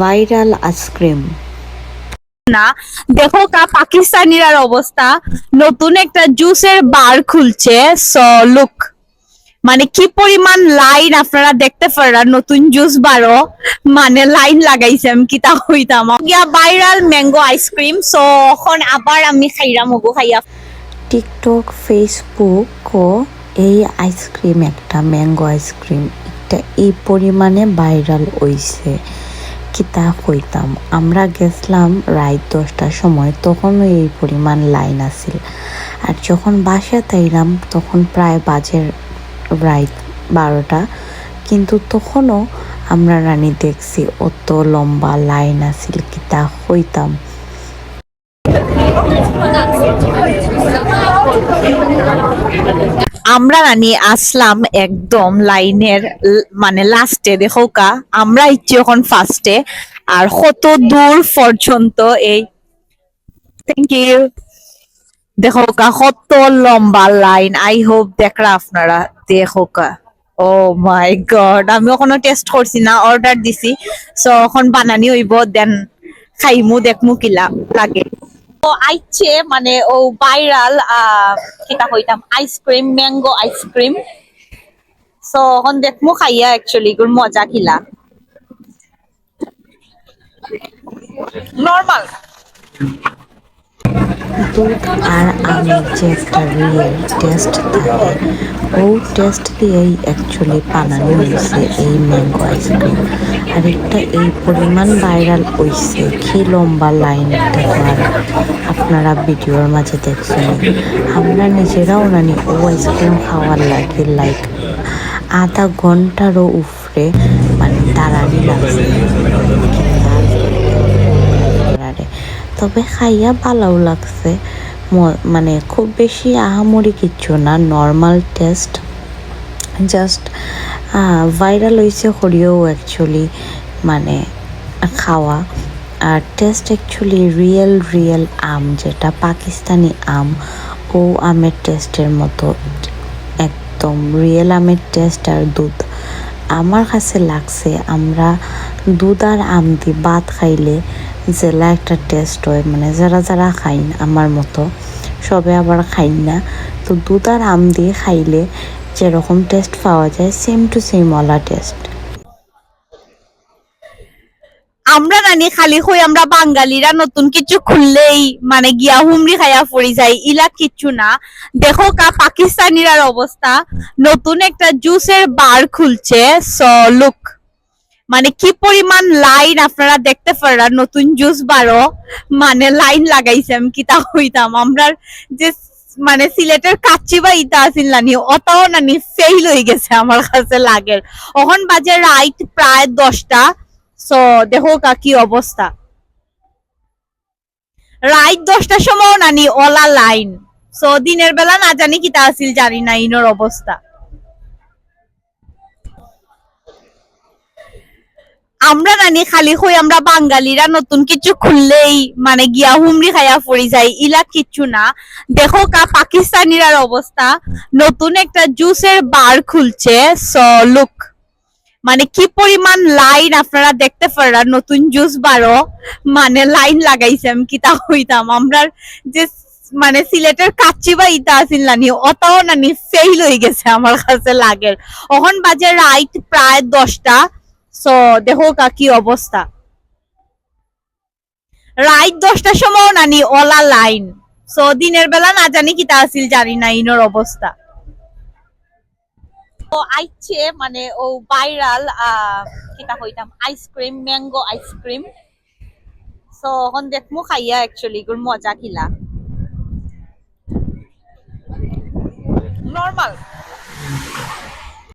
Viral ice cream. না দেখো কা পাকিস্তানিরার অবস্থা। নতুন একটা জুসের বার খুলছে। সো লুক মানে কি পরিমাণ লাইন আপনারা দেখতে পারেন নতুন জুস বারো মানে লাইন লাগাইছে আমি কিতা হইতাম গিয়া ভাইরাল ম্যাঙ্গো আইসক্রিম। সো এখন আবার আমি খাইরা মগু খাইয়া টিকটক ফেসবুক ও এই আইসক্রিম একটা ম্যাঙ্গো আইসক্রিম এটা এই পরিমাণে ভাইরাল হইছে। কিতা কইতাম? আমরা গেছিলাম রাত দশটার সময়, তখনও এই পরিমাণ লাইন আছিল। আর যখন বাসা তাইলাম, তখন প্রায় বাজের রাত বারোটা। কিন্তু তখনও আমরা রানী দেখছি, অত লম্বা লাইন আছিল কিতা হইতাম আমরা রানি আসলাম একদম লাইনের মানে লাস্টে দেখো কা, আমরা ইচ্ছি এখন ফার্স্টে আর কত দূর পর্যন্ত এই থ্যাংক ইউ দেখো কা, কত লম্বা লাইন আই হোপ দেখরা আপনারা, দেখো কা ও মাই গড আমি ওখানে টেস্ট করছি না অর্ডার দিছি সো এখন বানানি হইব দেন খাইমু, দেখমু কিলা লাগে। আইছে মানে ও ভাইরাল কিতা হইতাম আইসক্রিম ম্যাঙ্গো আইসক্রিম সো এখন দেখমু খাইয়া অ্যাকচুয়ালি গুর মজা কিলা। নর্মাল আর আমের যে একটা রিয়েল টেস্ট থাকে ও টেস্ট দিয়েই অ্যাকচুয়ালি বানানো হয়েছে এই ম্যাঙ্গো আইসক্রিম একটা এই পরিমাণ ভাইরাল হয়েছে কি লম্বা লাইন একটা আর আপনারা ভিডিওর মাঝে দেখছেন। আমরা নিজেরাও নানি ও আইসক্রিম খাওয়ার লাগে লাইক আধা ঘন্টারও উফরে মানে দাঁড়ানি লাগছে। তবে খাইয়া ভালোও লাগছে। মানে খুব বেশি আহামরি কিচ্ছু না নর্মাল টেস্ট জাস্ট ভাইরাল হয়েছে হরিও অ্যাকচুয়ালি মানে খাওয়া। আর টেস্ট অ্যাকচুয়ালি রিয়েল রিয়েল আম যেটা, পাকিস্তানি আম, ও আমের টেস্টের মতো, একদম রিয়েল আমের টেস্ট আর দুধ। আমার কাছে লাগছে আমরা দুধ আর আম দিয়ে ভাত খাইলে জেলা একটা টেস্ট হয় মানে যারা যারা খাইন আমার মতো, সবে আবার খাইন না। তো দুধ আর আম দিয়ে খাইলে যেরকম টেস্ট পাওয়া যায় সেম টু সেম ওলা টেস্ট আমরা নানি খালি হই, আমরা বাঙালিরা নতুন কিছু খুললেই মানে গিয়া হুমড়ি খাইয়া পড়ি যাই। ইলা কিচ্ছু না। দেখো কা পাকিস্তানিরার অবস্থা। নতুন একটা জুসের বার খুলছে। সো লুক মানে কি পরিমাণ লাইন আপনারা দেখতে পারেন? নতুন জুস বারো মানে লাইন লাগাইছে আমি কি কিতা হইতাম। আমরা যে মানে সিলেটের কাচ্চি বা ইতা আছিল নানি অতাও নানি ফেইল হয়ে গেছে আমার কাছে লাগের এখন বাজে রাইট প্রায় দশটা। সো দেখো কা কি অবস্থা। রাইট দশটার সময় নানি ওলা লাইন। সো দিনের বেলা না জানি কিতা আছিল জানি না, ইনোর অবস্থা। আমরা নানি খালি হই আমরা বাঙালিরা, নতুন কিছু খুললেই মানে গিয়া হুমড়ি খাইয়া পড়ি যাই, ইলা কিচ্ছু না। দেখো কা পাকিস্তানিরার অবস্থা। নতুন একটা জুসের বার খুলছে, সো লুক মানে কি পরিমাণ লাইন আপনারা দেখতে পারেন নতুন জুস বারো মানে লাইন লাগাইছে আমি কিতা হইতাম। আমরা যে মানে সিলেটের কাচ্চি বা ইতা আছিল নানি অতাও নানি ফেইল হয়ে গেছে আমার কাছে লাগের। এখন বাজে রাইট প্রায় দশটা। সো দেখো কা কি অবস্থা। রাইট দশটার সময় নানি ওলা লাইন সো দিনের বেলা না জানি কিতা আছিল, জানি না, ইনোর অবস্থা। ও আইছে মানে ও ভাইরাল কিতা হইতাম আইসক্রিম ম্যাঙ্গো আইসক্রিম সো হন দেখমু খাইয়া অ্যাকচুয়ালি গুর মজা কিলা। নর্মাল